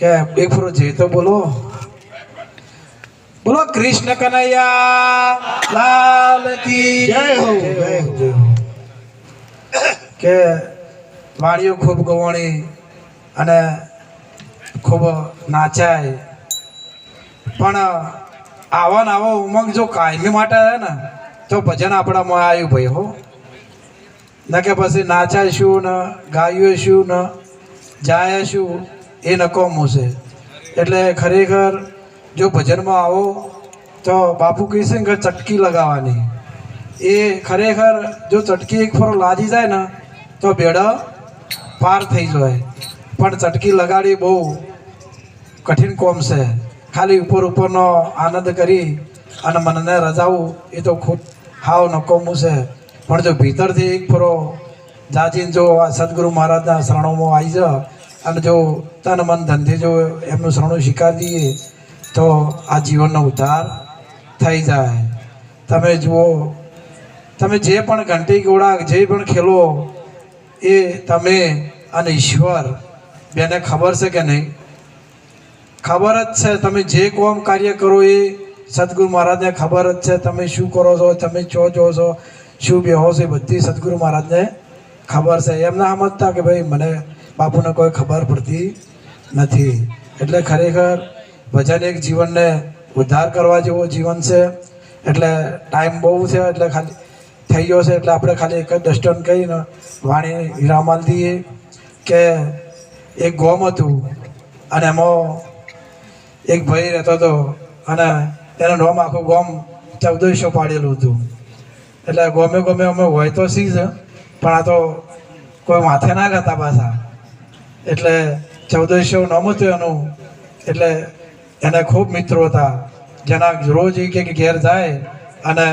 કે એક ફરો જે તો બોલો. બોલો કૃષ્ણ કનૈયા લાલ કી જય હો, જય હો, કે વાણીઓ ખૂબ ગવાણી અને ખૂબ નાચાય. પણ આવા ને આવો ઉમંગ જો કાયમી માટે હે ને તો ભજન આપણામાં આવ્યું ભાઈ હો. ન કે પછી નાચાય શું ને ગાયું શું ને જાય શું. એ નકામું છે. એટલે ખરેખર જો ભજનમાં આવો, તો બાપુ કહીશું કે ચટકી લગાવવાની. એ ખરેખર જો ચટકી એક ફરો લાજી જાય ને, તો બેડા પાર થઈ જાય. પણ ચટકી લગાડી બહુ કઠિન કોમ છે. ખાલી ઉપર ઉપરનો આનંદ કરી અને મનને રજાવું, એ તો ખૂબ હાવ નકોમું છે. પણ જો ભીતરથી એક ફરો જાજીને જો સદગુરુ મહારાજના શરણોમાં આવી જા અને જો તન મન ધનથી જો એમનું શરણું દઈએ તો આ જીવનનો ઉદ્ધાર થઈ જાય. તમે જુઓ, તમે જે પણ ઘંટી ગોળા જે પણ ખેલો, એ તમે અને ઈશ્વર, બેને ખબર છે કે નહીં? ખબર જ છે, તમે જે કોમ કાર્ય કરો એ સદગુરુ મહારાજને ખબર જ છે, તમે શું કરો છો, તમે ચો જો છો, શું બેહો છો એ બધી સદગુરુ મહારાજને ખબર છે. એમ સમજતા કે ભાઈ, મને બાપુને કોઈ ખબર પડતી નથી. એટલે ખરેખર ભજન એક જીવનને ઉદ્ધાર કરવા જેવો જીવન છે. એટલે ટાઈમ બહુ છે, એટલે ખાલી થઈ ગયો છે, એટલે આપણે ખાલી એક જ દસ્ટન કહીને વાણી વિરામાલ દઈએ કે એક ગોમ હતું અને એમાં એક ભાઈ રહેતો હતો અને એનું નામ આખું ગોમ ચૌદસો પાડેલું હતું. એટલે ગોમે ગોમે અમે હોય તો સી છે, પણ આ તો કોઈ માથે ના લેતા પાછા. એટલે ચૌદસો નામ એનું એટલે એને ખૂબ મિત્રો હતા, જેના રોજ એ કે ઘેર જાય અને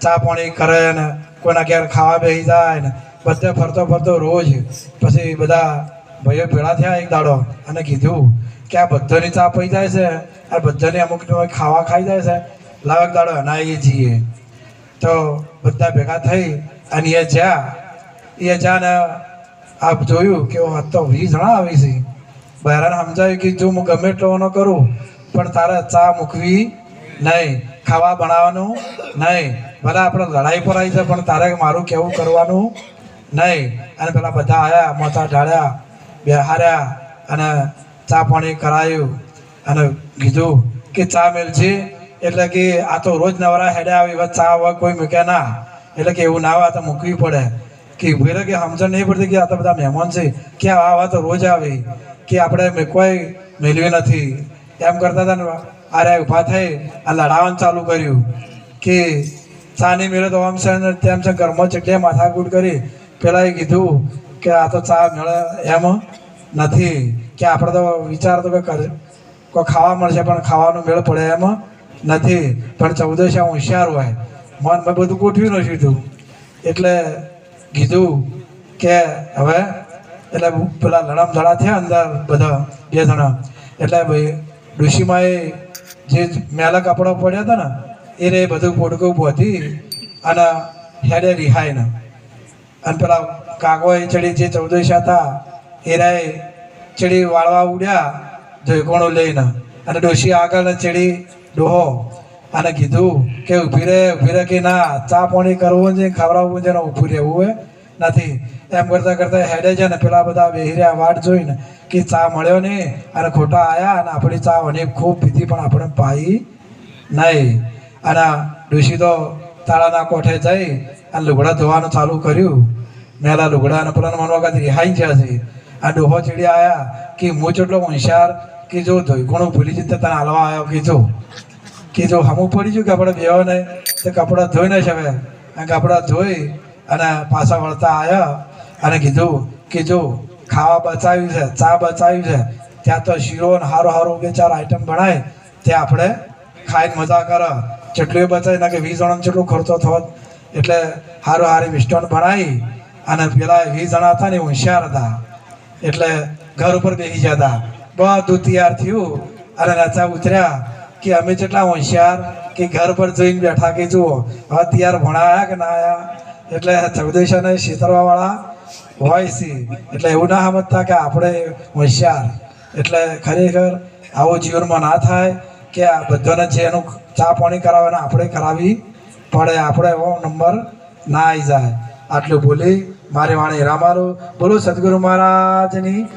ચા પાણી કરે ને કોઈના ઘેર ખાવા બેસી જાય ને બધે ફરતો ફરતો રોજ પછી બધા ભાઈઓ ભેળા થયા એક દાડો અને કીધું કે આ બધાની ચા પી જાય છે, આ બધાની અમુક ખાવા ખાઈ જાય છે, લાવ એક દાડો અનાઈએ જઈએ. તો બધા ભેગા થઈ અને એ જ્યાં એ જ્યાં ને આપ જોયું કે આ તો વી જણા આવી છે. બહેરાને સમજાયું કે જો હું ગમે એટલો કરું, પણ તારે ચા મૂકવી નહીં, ખાવા બનાવવાનું નહીં. ભલે આપણે લડાઈ પર આવી છે, પણ તારે મારું કેવું કરવાનું નહીં. અને પેલા બધા આવ્યા મોતા ઢાળ્યા, બેહાર્યા અને ચા પાણી કરાયું અને કીધું કે ચા મેલજે. એટલે કે આ તો રોજ નવરા હેડ્યા આવી ચા કોઈ મૂકે ના. એટલે કે એવું ના આવે તો મૂકવી પડે. કે ઊભી કે સમજણ નહીં પડતી કે આ તો બધા મહેમાન છે, કે આવા તો રોજ આવે, કે આપણે કોઈ મેળવી નથી. એમ કરતા હતા ને અરે ઊભા થઈ આ લડાવવાનું ચાલુ કર્યું. કે ચાની મેળે તો આમ છે ને તેમ છે ઘરમાં ચટલે માથાકૂટ કરી, પેલા એ કીધું કે આ તો ચા મેળે એમ નથી, કે આપણે તો વિચાર તો કે કોઈ ખાવા મળશે પણ ખાવાનું મેળ પડે એમ નથી. પણ ચૌદશ હોશિયાર હોય. મન મેં બધું ગોઠવી ન સીધું એટલે કીધું કે હવે એટલે પેલા લડામ ધડા થયા અંદર બધા બે જણા. એટલે ભાઈ ડોશીમાએ જે મેલા કપડા પડ્યા હતા ને એ રે બધું પોટકું પહોંચી અને હેડે રિહાય ને અને પેલા કાગો એ ચડી જે ચૌદશા હતા એ રાય ચડી વાળવા ઉડ્યા જોઈકોણો લઈને. અને ડોશી આગળ ચડી ડોહો. અને કીધું કે ઊભી રહે ઊભી રહે કે ના, ચા પાણી કરવું છે, ખવડાવવું છે ને ઊભું રહેવું હોય નથી. એમ કરતાં કરતાં હેડે છે ને પેલા બધા વેહર્યા વાટ જોઈને કે ચા મળ્યો નહીં. અને ખોટા આયા અને આપણી ચા અને ખૂબ પીધી, પણ આપણે પાઈ નહીં. અને ડોશી તો તાળાના કોઠે જઈ અને લુગડા ધોવાનું ચાલુ કર્યું. મેલા લુગડા અને પેલા મન વખત રિહાઈ ગયા છે. આ ડોહો ચીડી આયા કે હું એટલો હોશિયાર કે જો ધોઈ ઘણું ભૂલી જતા તને હાલવા આવ્યો કે જો કે જો હમું પડી ગયું કે આપણે બેહો નહીં, તે કપડાં ધોઈ ન શકે અને કપડાં ધોઈ અને પાછા વળતા આવ્યા અને કીધું કે જો ખાવા બચાવ્યું છે, ચા બચાવ્યું છે, ત્યાં તો શીરો ને હારો બે ચાર આઈટમ બનાય તે આપણે ખાઈને મજા કરે. જેટલું બચાવી નાખે વીસ જણાનો જેટલો ખર્ચો થયો એટલે હારું હારી વિસ્ટોન ભણાવી અને પેલા વીસ જણા હતા ને હોશિયાર હતા. એટલે ઘર ઉપર બેસી જતા. બધું તૈયાર થયું અને રચા ઉતર્યા. કે અમે જેટલા હોશિયાર કે ઘર પર જઈને બેઠા કે જુઓ હવે તૈયાર ભણાયા કે ના આયા? એટલે ચૌદેશ અને શીતળવા વાળા હોય છે. એટલે એવું ના સમજતા કે આપણે હોશિયાર. એટલે ખરેખર આવું જીવનમાં ના થાય કે આ બધાને જે એનું ચા પાણી કરાવે આપણે કરાવી પડે. આપણે એવો નંબર ના આવી જાય. આટલું બોલી મારી વાણી રામારું બોલો સદગુરુ મહારાજની